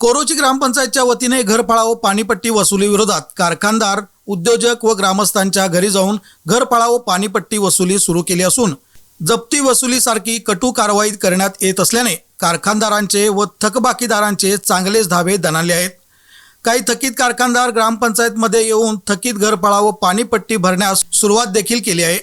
कोरोची ग्रामपंचायतच्या वतीने घरफाळाव पाणीपट्टी वसुली विरोधात कारखानदार उद्योजक व ग्रामस्थांच्या घरी जाऊन घरफाळाव पाणीपट्टी वसुली सुरू केली असून जप्ती वसुलीसारखी कटू कारवाई करण्यात येत असल्याने कारखानदारांचे व थकबाकीदारांचे चांगलेच धावे दणाले आहेत. काही थकीत कारखानदार ग्रामपंचायतमध्ये येऊन थकीत घरफाळा व पाणीपट्टी भरण्यास सुरुवात देखील केली आहे.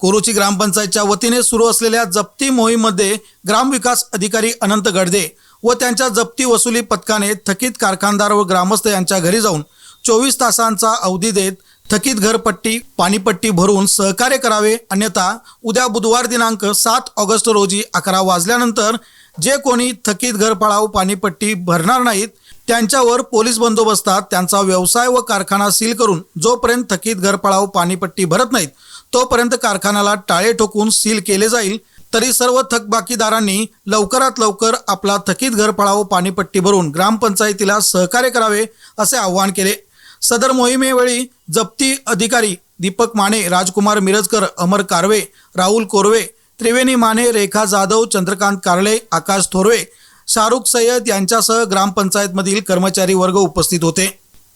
कोरोची ग्रामपंचायतच्या वतीने सुरू असलेल्या जप्ती मोहीममध्ये ग्रामविकास अधिकारी अनंत गडदे व त्यांच्या जप्ती वसुली पथकाने थकीत कारखानदार व ग्रामस्थ यांच्या घरी जाऊन चोवीस तासांचा अवधी देत थकीत घरपट्टी पाणीपट्टी भरून सहकार्य करावे. अन्यथा उद्या बुधवार दिनांक सात ऑगस्ट रोजी अकरा वाजल्यानंतर जे कोणी थकीत घरफाळाव पाणीपट्टी भरणार नाहीत त्यांच्यावर पोलीस बंदोबस्तात त्यांचा व्यवसाय व कारखाना सील करून जोपर्यंत थकीत घरफाळाव पाणीपट्टी भरत नाहीत तोपर्यंत कारखान्याला टाळे ठोकून सील केले जाईल. तरी सर्व थकबाकीदारांनी लवकरात लवकर आपला थकीत घरफाळाव पाणीपट्टी भरून ग्रामपंचायतीला सहकार्य करावे असे आवाहन केले. सदर मोहिमेवेळी जप्ती अधिकारी दीपक माने राजकुमार मिरजकर अमर कारवे राहुल कोरवे त्रिवेणी माने रेखा जाधव चंद्रकांत कारले आकाश थोरवे शाहरुख सय्यद यांच्यासह ग्रामपंचायतमधील कर्मचारी वर्ग उपस्थित होते.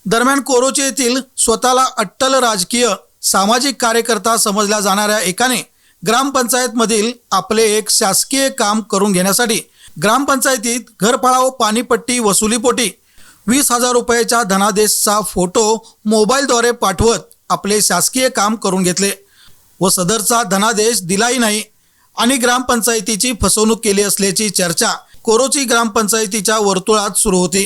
दरम्यान कोरोचे येथील स्वतःला अट्टल राजकीय सामाजिक कार्यकर्ता समजल्या जाणाऱ्या एकाने ग्रामपंचायतमधील आपले एक शासकीय काम करून घेण्यासाठी ग्रामपंचायतीत घरफळाव पाणीपट्टी वसुलीपोटी वीस हजार रुपयाच्या धनादेशचा फोटो मोबाईलद्वारे पाठवत आपले शासकीय काम करून घेतले व सदरचा धनादेश दिलाही नाही आणि ग्रामपंचायतीची फसवणूक केली असल्याची चर्चा कोरोची ग्रामपंचायतीच्या वर्तुळात सुरू होती.